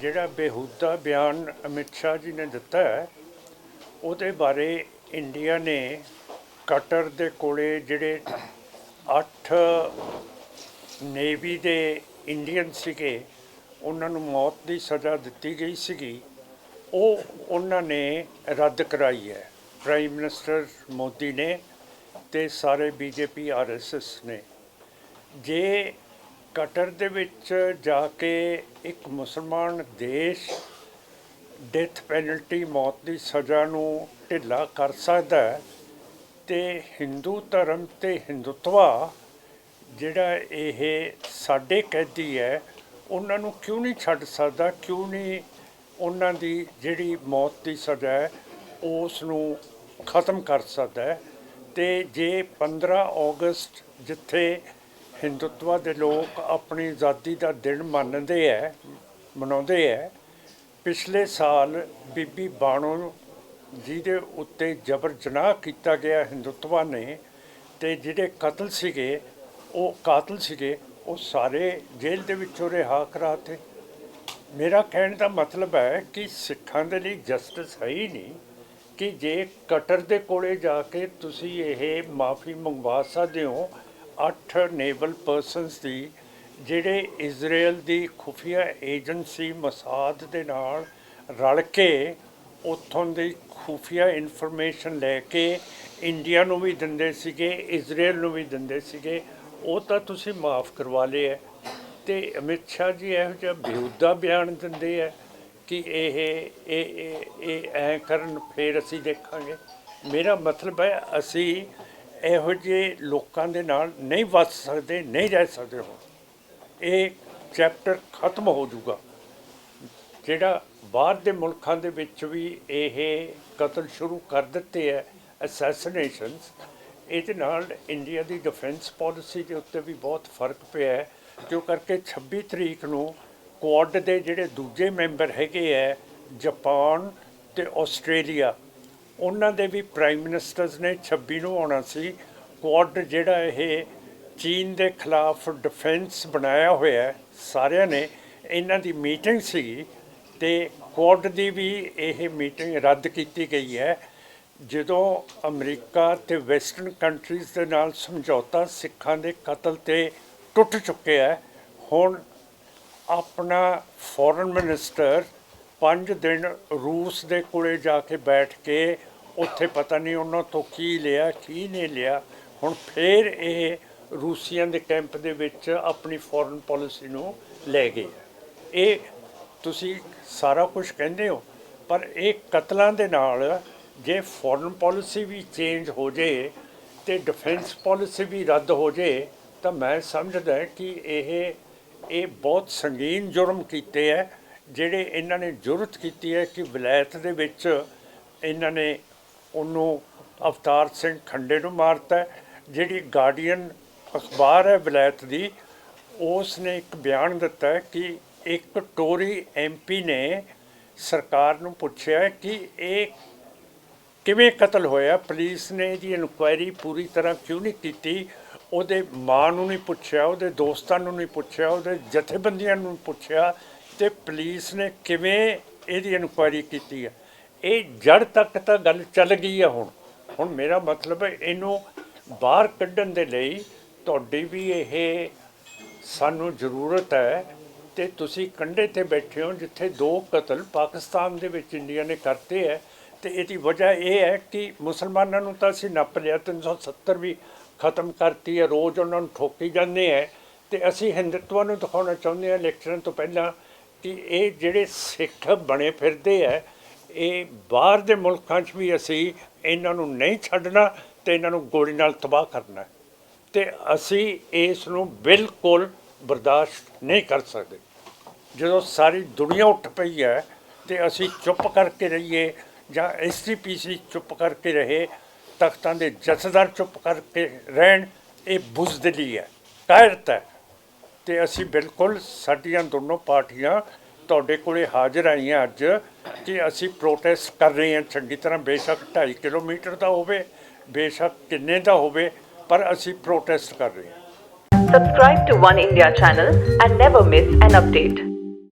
ਜਿਹੜਾ ਬੇਹੂਦਾ ਬਿਆਨ ਅਮਿਤ ਸ਼ਾਹ ਜੀ ਨੇ ਦਿੱਤਾ ਹੈ, ਉਹਦੇ ਬਾਰੇ ਇੰਡੀਆ ਨੇ ਕਟਰ ਦੇ ਕੋਲੇ ਜਿਹੜੇ 8 ਨੇਵੀ ਦੇ ਇੰਡੀਅਨ ਸੀਗੇ, ਉਹਨਾਂ ਨੂੰ ਮੌਤ ਦੀ ਸਜ਼ਾ ਦਿੱਤੀ ਗਈ ਸੀਗੀ, ਉਹ ਉਹਨਾਂ ਨੇ ਰੱਦ ਕਰਾਈ ਹੈ। ਪ੍ਰਾਈਮ ਮਿਨਿਸਟਰ ਮੋਦੀ ਨੇ ਤੇ ਸਾਰੇ ਬੀਜੇਪੀ ਆਰਐਸਐਸ ਨੇ। ਜੇ ਕਟਰ ਦੇ ਵਿੱਚ ਜਾ ਕੇ ਇੱਕ ਮੁਸਲਮਾਨ ਦੇਸ਼ ਡੈਥ ਪੈਨਲਟੀ, ਮੌਤ ਦੀ ਸਜ਼ਾ ਨੂੰ ਢਿੱਲਾ ਕਰ ਸਕਦਾ ਹੈ ਤੇ ਹਿੰਦੂ ਧਰਮ ਤੇ ਹਿੰਦੂਤਵਾ ਜਿਹੜਾ ਇਹ ਸਾਡੇ ਕੈਦੀ ਹੈ, ਉਹਨਾਂ ਨੂੰ ਕਿਉਂ ਨਹੀਂ ਛੱਡ ਸਕਦਾ, ਕਿਉਂ ਨਹੀਂ ਉਹਨਾਂ ਦੀ ਜਿਹੜੀ ਮੌਤ ਦੀ ਸਜ਼ਾ ਹੈ, ਉਸ ਨੂੰ ਖਤਮ ਕਰ ਸਕਦਾ ਹੈ ਤੇ ਜੇ 15 ਅਗਸਟ ਜਿੱਥੇ ਹਿੰਦੂਤਵਾ ਦੇ ਲੋਕ ਆਪਣੀ ਆਜ਼ਾਦੀ ਦਾ ਦਿਨ ਮੰਨਦੇ ਹੈ ਮਨਾਉਂਦੇ ਹੈ ਪਿਛਲੇ ਸਾਲ ਬੀਬੀ ਬਾਣੋ ਜਿਹਦੇ ਉੱਤੇ ਜਬਰ ਜਨਾਹ ਕੀਤਾ ਗਿਆ ਹਿੰਦੂਤਵਾ ਨੇ ਤੇ ਜਿਹੜੇ ਕਤਲ ਸੀਗੇ, ਉਹ ਕਾਤਲ ਸੀਗੇ, ਉਹ ਸਾਰੇ ਜੇਲ੍ਹ ਦੇ ਵਿੱਚੋਂ ਰਿਹਾ ਕਰਾਤੇ ਮੇਰਾ ਕਹਿਣ ਦਾ ਮਤਲਬ ਹੈ ਕਿ ਸਿੱਖਾਂ ਦੇ ਲਈ ਜਸਟਿਸ ਹੈ ਹੀ ਨਹੀਂ ਕਿ ਜੇ ਕਟਰ ਦੇ ਕੋਲੇ ਜਾ ਕੇ ਤੁਸੀਂ ਇਹ ਮਾਫੀ ਮੰਗਵਾ ਸਕਦੇ ਹੋ ਅੱਠ ਨੇਵਲ ਪਰਸਨਸ ਦੀ, ਜਿਹੜੇ ਇਜ਼ਰਾਈਲ ਦੀ ਖੁਫੀਆ ਏਜੰਸੀ ਮਸਾਦ ਦੇ ਨਾਲ ਰਲ ਕੇ ਉੱਥੋਂ ਦੀ ਖੁਫੀਆ ਇਨਫੋਰਮੇਸ਼ਨ ਲੈ ਕੇ ਇੰਡੀਆ ਨੂੰ ਵੀ ਦਿੰਦੇ ਸੀਗੇ ਇਜ਼ਰਾਈਲ ਨੂੰ ਵੀ ਦਿੰਦੇ ਸੀਗੇ, ਉਹ ਤਾਂ ਤੁਸੀਂ ਮਾਫ ਕਰਵਾ ਲਏ ਹੈ। ਤੇ ਅਮਿਤ ਸ਼ਾਹ ਜੀ ਇਹੋ ਜਿਹਾ ਬੇਹੂਦਾ ਬਿਆਨ ਦਿੰਦੇ ਆ ਕਿ ਇਹ ਇਹ ਇਹ ਇਹ ਐ ਕਰਨ, ਫੇਰ ਅਸੀਂ ਦੇਖਾਂਗੇ। ਮੇਰਾ ਮਤਲਬ ਹੈ, ਅਸੀਂ ਇਹੋ ਜਿਹੇ ਲੋਕਾਂ ਦੇ ਨਾਲ ਨਹੀਂ ਵੱਸ ਸਕਦੇ, ਨਹੀਂ ਰਹਿ ਸਕਦੇ ਹੁਣ। ਇਹ ਚੈਪਟਰ ਖਤਮ ਹੋ ਜਾਊਗਾ। ਜਿਹੜਾ ਬਾਹਰ ਦੇ ਮੁਲਕਾਂ ਦੇ ਵਿੱਚ ਵੀ ਇਹ ਕਤਲ ਸ਼ੁਰੂ ਕਰ ਦਿੱਤੇ ਹੈ ਅਸੈਸੀਨੇਸ਼ਨਸ ਇਹਦੇ ਨਾਲ ਇੰਡੀਆ ਦੀ ਡਿਫੈਂਸ ਪਾਲਿਸੀ ਦੇ ਉੱਤੇ ਵੀ ਬਹੁਤ ਫ਼ਰਕ ਪਿਆ ਹੈ ਕਿਉਂ ਕਰਕੇ 26 ਤਰੀਕ ਨੂੰ ਕੁਆਡ ਦੇ ਜਿਹੜੇ ਦੂਜੇ ਮੈਂਬਰ ਹੈਗੇ ਹੈ ਜਾਪਾਨ ਤੇ ਆਸਟ੍ਰੇਲੀਆ ਉਹਨਾਂ ਦੇ ਵੀ ਪ੍ਰਾਈਮ ਮਿਨਿਸਟਰਸ ਨੇ 26 ਨੂੰ ਆਉਣਾ ਸੀ। ਕੁਆਡ ਜਿਹੜਾ ਇਹ ਚੀਨ ਦੇ ਖਿਲਾਫ ਡਿਫੈਂਸ ਬਣਾਇਆ ਹੋਇਆ ਹੈ, ਸਾਰਿਆਂ ਨੇ, ਇਹਨਾਂ ਦੀ ਮੀਟਿੰਗ ਸੀ ਤੇ ਕੁਆਡ ਦੀ ਵੀ ਇਹ ਮੀਟਿੰਗ ਰੱਦ ਕੀਤੀ ਗਈ ਹੈ। ਜਦੋਂ ਅਮਰੀਕਾ ਤੇ ਵੈਸਟਰਨ ਕੰਟਰੀਜ਼ ਦੇ ਨਾਲ ਸਮਝੌਤਾ ਸਿੱਖਾਂ ਦੇ ਕਤਲ ਤੇ ਟੁੱਟ ਚੁੱਕਿਆ ਹੈ, ਹੁਣ ਆਪਣਾ ਫੋਰਨ ਮਿਨਿਸਟਰ 5 ਦਿਨ ਰੂਸ ਦੇ ਕੋਲੇ ਜਾ ਕੇ ਬੈਠ ਕੇ ਉੱਥੇ ਪਤਾ ਨਹੀਂ ਉਹਨਾਂ ਤੋਂ ਕੀ ਲਿਆ, ਕੀ ਨਹੀਂ ਲਿਆ। ਹੁਣ ਫੇਰ ਇਹ ਰੂਸੀਆਂ ਦੇ ਕੈਂਪ ਦੇ ਵਿੱਚ ਆਪਣੀ ਫੋਰਨ ਪਾਲਿਸੀ ਨੂੰ ਲੈ ਗਏ ਇਹ ਤੁਸੀਂ ਸਾਰਾ ਕੁਝ ਕਹਿੰਦੇ ਹੋ, ਪਰ ਇਹ ਕਤਲਾਂ ਦੇ ਨਾਲ ਜੇ ਫੋਰਨ ਪਾਲਿਸੀ ਵੀ ਚੇਂਜ ਹੋ ਜੇ ਤੇ ਡਿਫੈਂਸ ਪਾਲਿਸੀ ਵੀ ਰੱਦ ਹੋ ਜੇ, ਤਾਂ ਮੈਂ ਸਮਝਦਾ ਕਿ ਇਹ ਇਹ ਬਹੁਤ ਸੰਗੀਨ ਜੁਰਮ ਕੀਤੇ ਹੈ ਜਿਹੜੇ ਇਹਨਾਂ ਨੇ ਜ਼ਰੂਰਤ ਕੀਤੀ ਹੈ ਕਿ ਵਿਲਾਇਤ ਦੇ ਵਿੱਚ ਇਹਨਾਂ ਨੇ ਉਹਨੂੰ ਅਵਤਾਰ ਸਿੰਘ ਖੰਡੇ ਨੂੰ ਮਾਰਤਾ ਜਿਹੜੀ ਗਾਰਡੀਅਨ ਅਖਬਾਰ ਹੈ ਵਿਲਾਇਤ ਦੀ, ਉਸ ਨੇ ਇੱਕ ਬਿਆਨ ਦਿੱਤਾ ਕਿ ਇੱਕ ਟੋਰੀ ਐਮਪੀ ਨੇ ਸਰਕਾਰ ਨੂੰ ਪੁੱਛਿਆ ਕਿ ਇਹ ਕਿਵੇਂ ਕਤਲ ਹੋਇਆ। ਪੁਲਿਸ ਨੇ ਇਹਦੀ ਇਨਕੁਆਇਰੀ ਪੂਰੀ ਤਰ੍ਹਾਂ ਕਿਉਂ ਨਹੀਂ ਕੀਤੀ? ਉਹਦੇ ਮਾਂ ਨੂੰ ਨਹੀਂ ਪੁੱਛਿਆ, ਉਹਦੇ ਦੋਸਤਾਂ ਨੂੰ ਨਹੀਂ ਪੁੱਛਿਆ, ਉਹਦੇ ਜਥੇਬੰਦੀਆਂ ਨੂੰ ਪੁੱਛਿਆ ਤੇ ਪੁਲਿਸ ਨੇ ਕਿਵੇਂ ਇਹਦੀ ਇਨਕੁਆਇਰੀ ਕੀਤੀ ਹੈ ਇਹ ਜੜ ਤੱਕ ਤਾਂ ਗੱਲ ਚੱਲ ਗਈ ਹੈ ਹੁਣ। ਹੁਣ ਮੇਰਾ ਮਤਲਬ ਹੈ ਇਹਨੂੰ ਬਾਹਰ ਕੱਢਣ ਦੇ ਲਈ ਤੁਹਾਡੀ ਵੀ ਇਹ ਸਾਨੂੰ ਜ਼ਰੂਰਤ ਹੈ ਤੇ ਤੁਸੀਂ ਕੰਢੇ ਤੇ ਬੈਠੇ ਹੋ ਜਿੱਥੇ ਦੋ ਕਤਲ ਪਾਕਿਸਤਾਨ ਦੇ ਵਿੱਚ ਇੰਡੀਆ ਨੇ ਕਰਤੇ ਹੈ ਤੇ ਇਹਦੀ ਵਜ੍ਹਾ ਇਹ ਹੈ ਕਿ ਮੁਸਲਮਾਨਾਂ ਨੂੰ ਤਾਂ ਅਸੀਂ ਨੱਪ ਲਿਆ 370 ਵੀ ਖਤਮ ਕਰਤੀ ਹੈ, ਰੋਜ਼ ਉਹਨਾਂ ਨੂੰ ਠੋਕੀ ਜਾਂਦੇ ਹੈ ਤੇ ਅਸੀਂ ਹਿੰਦੂਤਵ ਨੂੰ ਦਿਖਾਉਣਾ ਚਾਹੁੰਦੇ ਹਾਂ, ਇਲੈਕਸ਼ਨ ਤੋਂ ਪਹਿਲਾਂ ਕਿ ਇਹ ਜਿਹੜੇ ਸਿੱਖ ਬਣੇ ਫਿਰਦੇ ਹੈ ਇਹ ਬਾਹਰ ਦੇ ਮੁਲਕਾਂ 'ਚ ਵੀ ਅਸੀਂ ਇਹਨਾਂ ਨੂੰ ਨਹੀਂ ਛੱਡਣਾ ਤੇ ਇਹਨਾਂ ਨੂੰ ਗੋਲੀ ਨਾਲ ਤਬਾਹ ਕਰਨਾ ਹੈ। ਤੇ ਅਸੀਂ ਇਸ ਨੂੰ ਬਿਲਕੁਲ ਬਰਦਾਸ਼ਤ ਨਹੀਂ ਕਰ ਸਕਦੇ ਜਦੋਂ ਸਾਰੀ ਦੁਨੀਆ ਉੱਠ ਪਈ ਹੈ ਤੇ ਅਸੀਂ ਚੁੱਪ ਕਰਕੇ ਰਹੀਏ ਜਾਂ ਐਸਟੀਪੀਸੀ ਚੁੱਪ ਕਰਕੇ ਰਹੇ, ਤਖਤਾਂ ਦੇ ਜਥੇਦਾਰ ਚੁੱਪ ਕਰਕੇ ਰਹਿਣ, ਇਹ ਬੁਜ਼ਦਲੀ ਹੈ, ਕਾਇਰਤ ਹੈ ਤੇ ਅਸੀਂ ਬਿਲਕੁਲ ਸਾਡੀਆਂ ਦੋਨੋਂ ਪਾਰਟੀਆਂ ਤੁਹਾਡੇ ਕੋਲੇ ਹਾਜ਼ਰ ਆਈਆਂ ਅੱਜ ਕਿ ਅਸੀਂ ਪ੍ਰੋਟੈਸਟ ਕਰ ਰਹੇ ਹਾਂ ਚੰਗੀ ਤਰ੍ਹਾਂ ਬੇਸ਼ੱਕ 2.5 ਕਿਲੋਮੀਟਰ ਦਾ ਹੋਵੇ, ਬੇਸ਼ੱਕ ਕਿੰਨੇ ਦਾ ਹੋਵੇ, ਪਰ ਅਸੀਂ ਪ੍ਰੋਟੈਸਟ ਕਰ ਰਹੇ ਹਾਂ Subscribe to One India channel and never miss an update.